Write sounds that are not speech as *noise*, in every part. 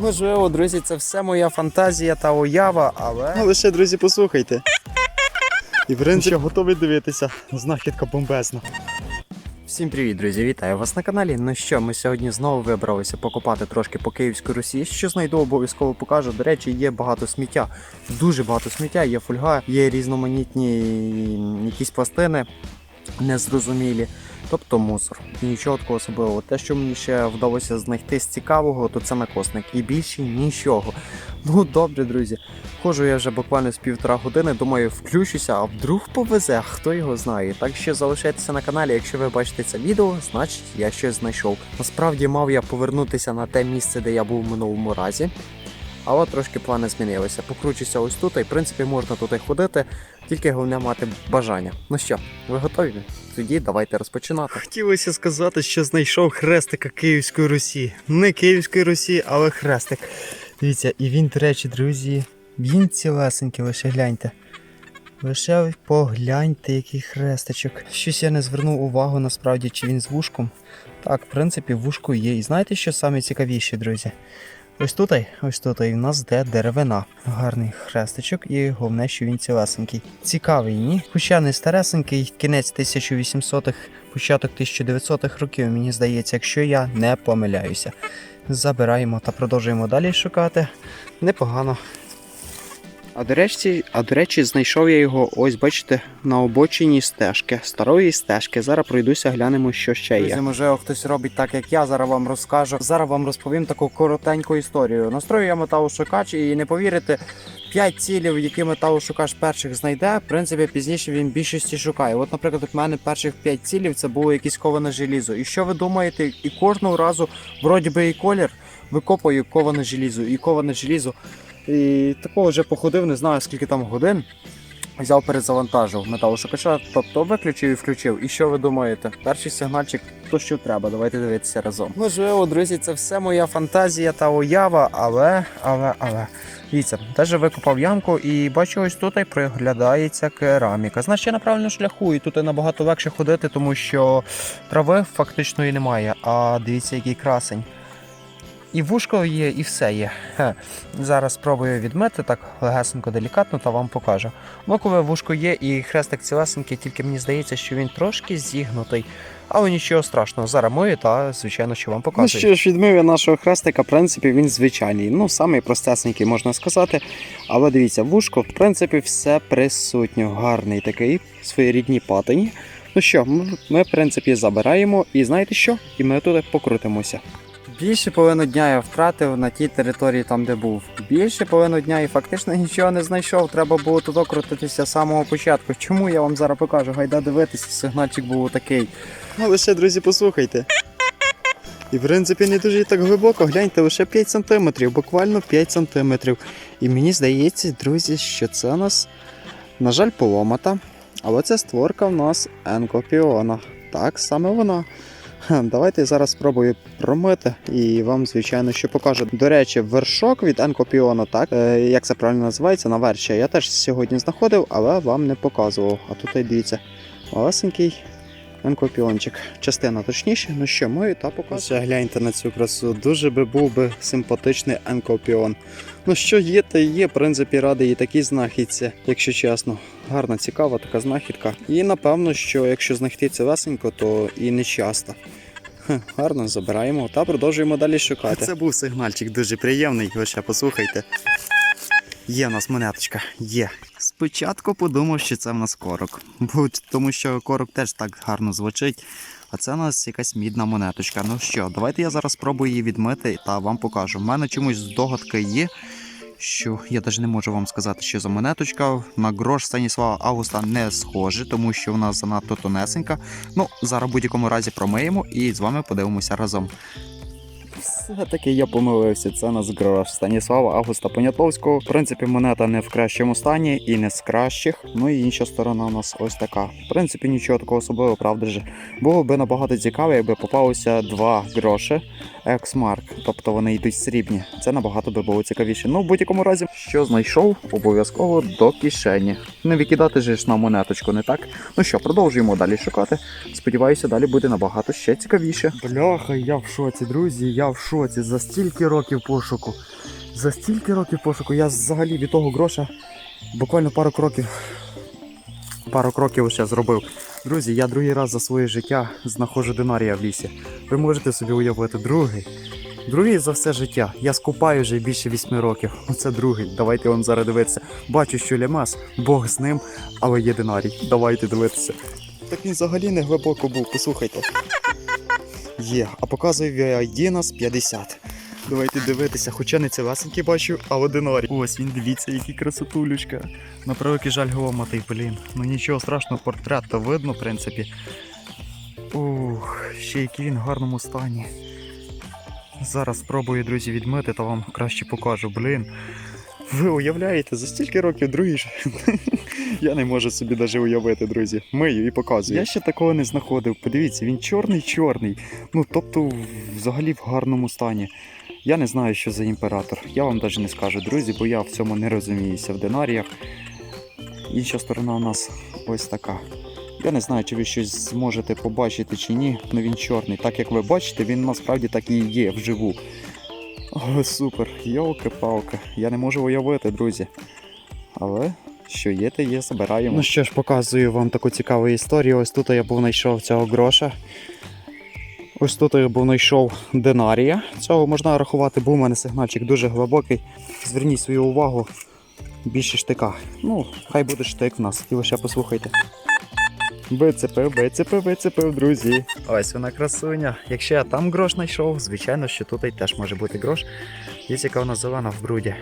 Можливо, друзі, це все моя фантазія та уява, але. Ну лише, друзі, послухайте. І в принципі, готові дивитися. Знахідка бомбезна. Всім привіт, друзі! Вітаю вас на каналі. Ну що, ми сьогодні знову вибралися покопати трошки по Київській Русі. Що знайду, обов'язково покажу. До речі, є багато сміття. Дуже багато сміття, є фольга, є різноманітні якісь пластини незрозумілі. Тобто мусор. І нічого такого особливого. Те, що мені ще вдалося знайти з цікавого, то це накосник. І більше нічого. Ну добре, друзі. Ходжу я вже буквально з півтора години, думаю, включуся, а вдруг повезе, хто його знає. Так що залишайтеся на каналі, якщо ви бачите це відео, значить я щось знайшов. Насправді мав я повернутися на те місце, де я був в минулому разі. Але трошки плани змінилися. Покручуся ось тут, і в принципі можна тут і ходити, тільки головне мати бажання. Ну що, ви готові? Тоді давайте розпочинати. Хотілося сказати, що знайшов хрестика Київської Русі. Не Київської Русі, але хрестик. Дивіться, і він, до речі, друзі, він цілесенький, лише гляньте. Лише погляньте, який хрестичок. Щось я не звернув увагу насправді, чи він з вушком. Так, в принципі, вушко є. І знаєте, що саме цікавіше, друзі? Ось тут, ось тут і в нас де деревина. Гарний хрестичок, і головне, що він цілесенький. Цікавий, ні? Хоча не старесенький, кінець 1800-х, початок 1900-х років, мені здається, якщо я не помиляюся. Забираємо та продовжуємо далі шукати. Непогано. А до речі, а до речі, знайшов я його, ось бачите, на обочині стежки, старої стежки. Зараз пройдуся, глянемо, що ще Друзі, є. можливо, хтось робить так, як я. Зараз вам розкажу. Зараз вам розповім таку коротеньку історію. Настрою я металошукач і не повірите, 5 цілів, які металошукач перших знайде, в принципі, пізніше він більшості шукає. От, наприклад, у мене перших 5 цілів це було якесь коване желізо. І що ви думаєте? І кожного разу, вроді би, і колір викопую коване желізо, і коване желізо. І такого вже походив, не знаю скільки там годин. Взяв перезавантажив металошукача, тобто виключив і включив. І що ви думаєте? Перший сигнальчик то, що треба. Давайте дивитися разом. Можливо, друзі, це все моя фантазія та уява, але, але, але. Дивіться, теж викопав ямку і бачу, ось тут і приглядається кераміка. Значить, я на правильному шляху, і тут і набагато легше ходити, тому що трави фактично і немає. А дивіться, який красень. І вушко є, і все є. Хе. Зараз спробую відмити так легесенько, делікатно та вам покажу. Локове вушко є і хрестик цілесенький, тільки мені здається, що він трошки зігнутий. Але нічого страшного, зараз мою та, звичайно, що вам Ну показую. що ж, відмив я нашого хрестика, в принципі, він звичайний. Ну, самий простесенький, можна сказати. Але дивіться, вушко, в принципі, все присутньо. Гарний такий, своєрідні патині. Ну що, ми, ми, в принципі, забираємо, і знаєте що? І ми туди покрутимося. Більше половину дня я втратив на тій території, там де був. Більше половину дня і фактично нічого не знайшов. Треба було туди крутитися з самого початку. Чому я вам зараз покажу? Гайда дивитися, сигнальчик був такий. Ну, лише, друзі, послухайте. І в принципі не дуже так глибоко, гляньте, лише 5 см, буквально 5 см. І мені здається, друзі, що це у нас, на жаль, поломата. Але це створка в нас енкопіона. Так, саме вона. Давайте зараз спробую промити і вам, звичайно, що покажу. До речі, вершок від енкопіона, так, е, як це правильно називається, на верші. Я теж сьогодні знаходив, але вам не показував. А тут, дивіться, малесенький Енкопіончик. Частина точніше. Ну що, мою та показую. Ще гляньте на цю красу. Дуже би був би симпатичний енкопіон. Ну що є, то є, в принципі, радий і такій знахідці, якщо чесно. Гарна, цікава така знахідка. І напевно, що якщо знайти це весенько, то і не часто. Гарно забираємо та продовжуємо далі шукати. Це був сигнальчик дуже приємний, ви ще послухайте. Є у нас монеточка, є. Спочатку подумав, що це в нас корок, тому що корок теж так гарно звучить. А це у нас якась мідна монеточка. Ну що, давайте я зараз спробую її відмити та вам покажу. У мене чомусь здогадка є, що я навіть не можу вам сказати, що за монеточка. На грош Станіслава Августа не схоже, тому що вона занадто тонесенька. Ну, зараз в будь-якому разі промиємо і з вами подивимося разом. Все-таки я помилився. Це нас грош Станіслава Августа Понятовського. В принципі, монета не в кращому стані і не з кращих. Ну і інша сторона у нас ось така. В принципі, нічого такого особливого, правда ж. Було би набагато цікаво, якби попалося два гроші Ексмарк, тобто вони йдуть срібні. Це набагато би було цікавіше. Ну, в будь-якому разі, що знайшов, обов'язково до кишені. Не викидати ж на монеточку, не так? Ну що, продовжуємо далі шукати. Сподіваюся, далі буде набагато ще цікавіше. Бляха, я в шоці, друзі, я в шоці. Шоці за стільки років пошуку. За стільки років пошуку я взагалі від того гроша буквально пару кроків. Пару кроків ще зробив. Друзі, я другий раз за своє життя знаходжу динарія в лісі. Ви можете собі уявити другий. Другий за все життя. Я скупаю вже більше вісьми років. Оце другий. Давайте вам зараз дивитися. Бачу, що лямас, Бог з ним, але є динарій. Давайте дивитися. Так він взагалі не глибоко був, послухайте. Є, а показує VID 50. Давайте дивитися, хоча не цілесенький бачу, але динарій. Ось він, дивіться, який красотулючка. На превеликий жаль голоматий, блін. Ну нічого страшного, портрет то видно, в принципі. Ух, ще який він в гарному стані. Зараз спробую, друзі, відмити, та вам краще покажу, блін. Ви уявляєте, за стільки років другий. *laughs* Я не можу собі навіть уявити, друзі. Мию і показую. Я ще такого не знаходив. Подивіться, він чорний-чорний. Ну, тобто, взагалі в гарному стані. Я не знаю, що за імператор. Я вам навіть не скажу, друзі, бо я в цьому не розуміюся в динаріях. Інша сторона у нас ось така. Я не знаю, чи ви щось зможете побачити чи ні, але він чорний. Так як ви бачите, він насправді так і є вживу. О, супер, йолки-палки. Я не можу уявити, друзі. Але що є, те є, забираємо. Ну що ж, показую вам таку цікаву історію. Ось тут я був знайшов цього гроша. Ось тут я був знайшов динарія. Цього можна рахувати, був у мене сигнальчик дуже глибокий. Зверніть свою увагу. Більше штика. Ну, хай буде штик в нас. І лише послухайте. Вицепив, вицепив, вицепив, друзі. Ось вона красуня. Якщо я там грош знайшов, звичайно, що тут теж може бути грош. Є яка вона зелена в бруді.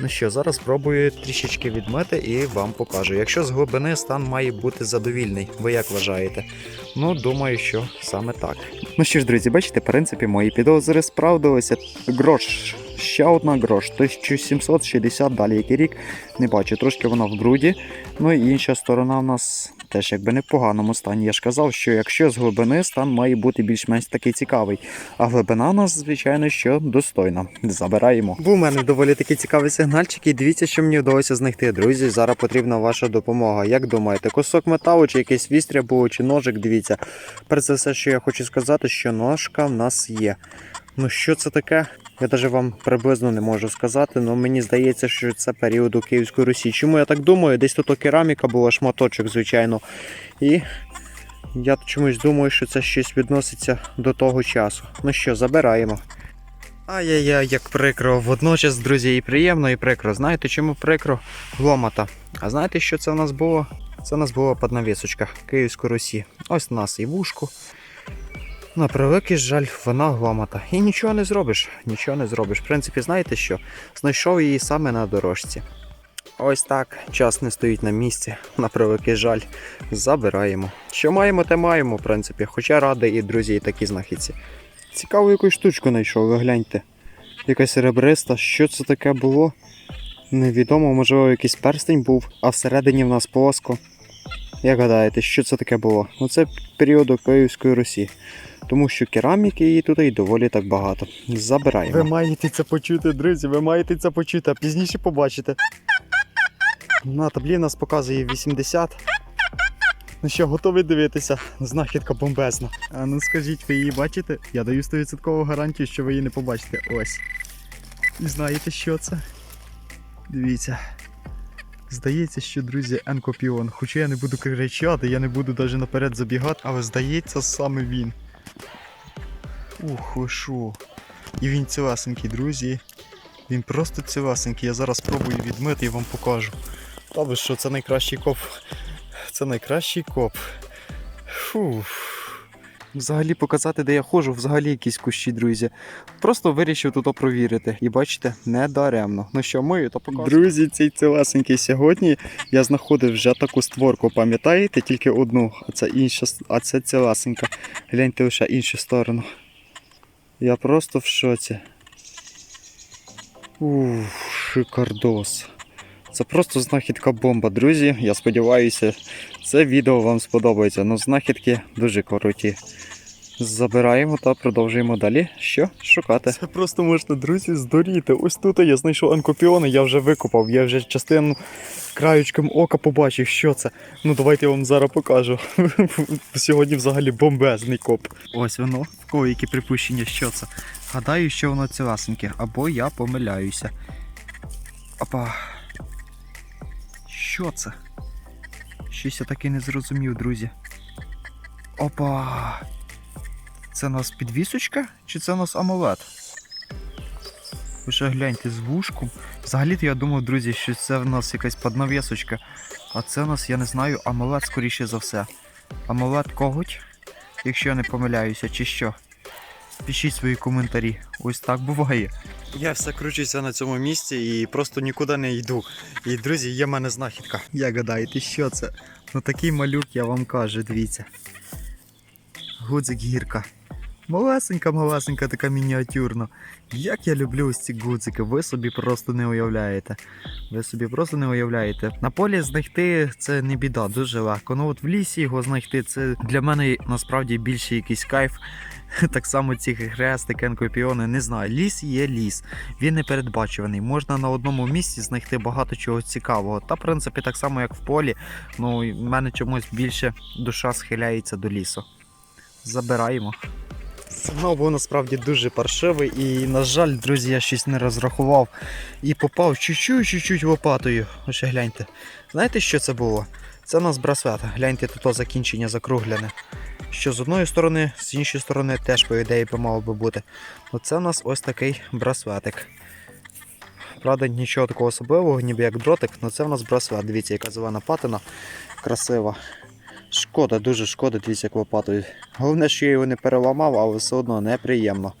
Ну що, зараз спробую трішечки відмити і вам покажу. Якщо з глибини стан має бути задовільний, ви як вважаєте? Ну, думаю, що саме так. Ну що ж, друзі, бачите, в принципі, мої підозри справдилися. Грош, ще одна грош, 1760, далі який рік. Не бачу, трошки вона в бруді. Ну і інша сторона в нас теж якби не в поганому стані. Я ж казав, що якщо з глибини стан має бути більш-менш такий цікавий. А глибина у нас, звичайно, що достойна. Забираємо. Був у мене доволі такий цікавий сигнальчик, і дивіться, що мені вдалося знайти. Друзі, зараз потрібна ваша допомога. Як думаєте, кусок металу, чи якийсь вістря було, чи ножик, дивіться. Перш за все, що я хочу сказати, що ножка в нас є. Ну що це таке? Я навіть вам приблизно не можу сказати, але мені здається, що це періоду Київської Русі. Чому я так думаю? Десь тут кераміка була, шматочок, звичайно. І я чомусь думаю, що це щось відноситься до того часу. Ну що, забираємо. Ай-яй-яй, як прикро. Водночас, друзі, і приємно, і прикро. Знаєте, чому прикро? Гломата. А знаєте, що це в нас було? Це в нас була поднавісочка Київської Русі. Ось у нас і вушку. На превеликий жаль, вона гломата. І нічого не зробиш, нічого не зробиш. В принципі, знаєте що? Знайшов її саме на дорожці. Ось так, час не стоїть на місці, на превеликий жаль. Забираємо. Що маємо, те маємо, в принципі. Хоча радий і друзі, і такі знахідці. Цікаву якусь штучку знайшов, ви гляньте. Якась ребриста, що це таке було? Невідомо, можливо, якийсь перстень був, а всередині в нас плоско. Як гадаєте, що це таке було? Ну це періоду Київської Русі. Тому що кераміки її тут і доволі так багато. Забираємо. Ви маєте це почути, друзі, ви маєте це почути, а пізніше побачите. На таблі нас показує 80. Ну що, готові дивитися? Знахідка бомбезна. А ну скажіть, ви її бачите? Я даю 100% гарантію, що ви її не побачите. Ось. І знаєте, що це? Дивіться. Здається, що, друзі, Енкопіон. Хоча я не буду кричати, я не буду навіть наперед забігати, але здається, саме він. Ух, ви шо. І він цілесенький, друзі. Він просто цілесенький. Я зараз спробую відмити і вам покажу. Та ви що, це найкращий коп. Це найкращий коп. Фух. Взагалі показати, де я ходжу, взагалі якісь кущі, друзі. Просто вирішив тут провірити. І бачите, не даремно. Ну що, мию, то покажу. Друзі, цей цілесенький сьогодні я знаходив вже таку створку, пам'ятаєте? Тільки одну, а це інша, а це цілесенька. Гляньте лише іншу сторону. Я просто в шоці. Ух, шикардос. Це просто знахідка бомба, друзі. Я сподіваюся, це відео вам сподобається. Ну, знахідки дуже круті. Забираємо та продовжуємо далі. Що шукати? Це просто можна, друзі, здуріти. Ось тут я знайшов анкопіони, я вже викопав, я вже частину краючком ока побачив, що це. Ну давайте я вам зараз покажу. *laughs* Сьогодні взагалі бомбезний коп. Ось воно. В кого які припущення, що це? Гадаю, що воно цілесеньке, або я помиляюся. Опа. Що це? Щось я таки не зрозумів, друзі. Опа. Це у нас підвісочка чи це у нас амулет? Ви ще гляньте з вушком. Взагалі-то я думав, друзі, що це в нас якась поднавісочка. А це у нас, я не знаю, амулет скоріше за все. Амулет коготь, якщо я не помиляюся, чи що. Пишіть свої коментарі. Ось так буває. Я все кручуся на цьому місці і просто нікуди не йду. І, друзі, є в мене знахідка. Як гадаєте, що це? Ну такий малюк, я вам кажу, дивіться. Гудзик гірка. Малесенька, малесенька, така мініатюрна. Як я люблю ось ці гудзики, ви собі просто не уявляєте. Ви собі просто не уявляєте. На полі знайти це не біда, дуже легко. Ну от в лісі його знайти це для мене насправді більше якийсь кайф. *laughs* Так само ці хрестики, енкопіони, не знаю. Ліс є ліс, він не передбачуваний. Можна на одному місці знайти багато чого цікавого. Та, в принципі, так само, як в полі. Ну, в мене чомусь більше душа схиляється до лісу. Забираємо. Сигнал був насправді дуже паршивий і, на жаль, друзі, я щось не розрахував і попав чуть-чуть, лопатою. Ось гляньте. Знаєте, що це було? Це у нас браслет. Гляньте, тут закінчення закругляне. Що з одної сторони, з іншої сторони теж, по ідеї, мало би бути. Оце у нас ось такий браслетик. Правда, нічого такого особливого, ніби як дротик, але це у нас браслет. Дивіться, яка зелена патина. Красива. Шкода, дуже шкода, дивіться, як лопатою. Головне, що я його не переламав, але все одно неприємно.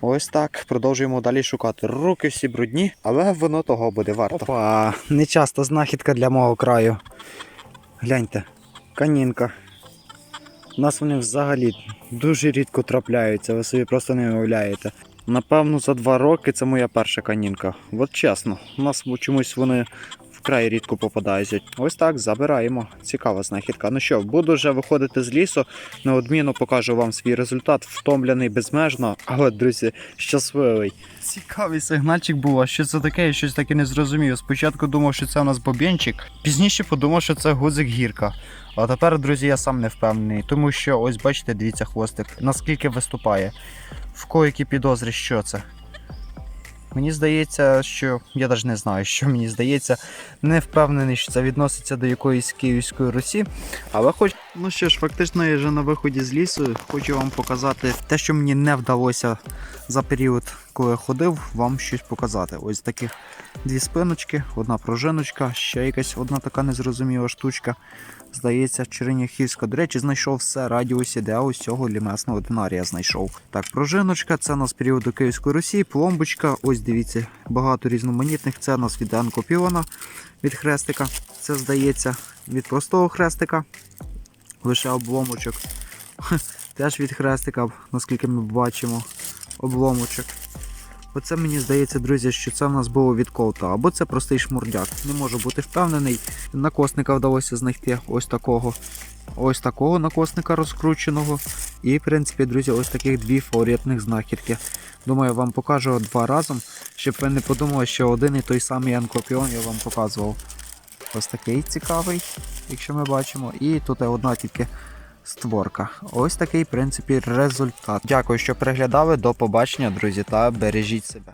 Ось так, продовжуємо далі шукати. Руки всі брудні, але воно того буде варто. Опа, нечаста знахідка для мого краю. Гляньте, канінка. У нас вони взагалі дуже рідко трапляються, ви собі просто не уявляєте. Напевно, за два роки це моя перша канінка. От чесно, у нас чомусь вони вкрай рідко попадаються. Ось так, забираємо. Цікава знахідка. Ну що, буду вже виходити з лісу, неодмінно покажу вам свій результат, втомлений безмежно, але, друзі, щасливий. Цікавий сигнальчик був, а що це таке, я щось таке не зрозумів. Спочатку думав, що це у нас бобінчик, пізніше подумав, що це гудзик гірка. А тепер, друзі, я сам не впевнений, тому що ось бачите, дивіться, хвостик, наскільки виступає. В кого які підозри, що це? Мені здається, що я навіть не знаю, що мені здається, не впевнений, що це відноситься до якоїсь Київської Русі. Але хоч. Ну що ж, фактично я вже на виході з лісу. Хочу вам показати те, що мені не вдалося за період, коли я ходив, вам щось показати. Ось таких дві спиночки, одна пружиночка, ще якась одна така незрозуміла штучка. Здається, Череняхівська. До речі, знайшов все радіусі, де ось цього лімесного динарія знайшов. Так, пружиночка, це у нас періоду Київської Русі, пломбочка. Ось дивіться, багато різноманітних. Це у нас від Анкопіона, від хрестика. Це здається від простого хрестика. Лише обломочок. *laughs* Теж від хрестика, наскільки ми бачимо, обломочок. Оце мені здається, друзі, що це в нас було від колта, або це простий шмурдяк. Не можу бути впевнений. Накосника вдалося знайти ось такого. Ось такого накосника розкрученого. І, в принципі, друзі, ось таких дві фаворитних знахідки. Думаю, вам покажу два разом, щоб ви не подумали, що один і той самий анкопіон я вам показував. Ось такий цікавий, якщо ми бачимо. І тут одна тільки створка. Ось такий, в принципі, результат. Дякую, що переглядали. До побачення, друзі, та бережіть себе.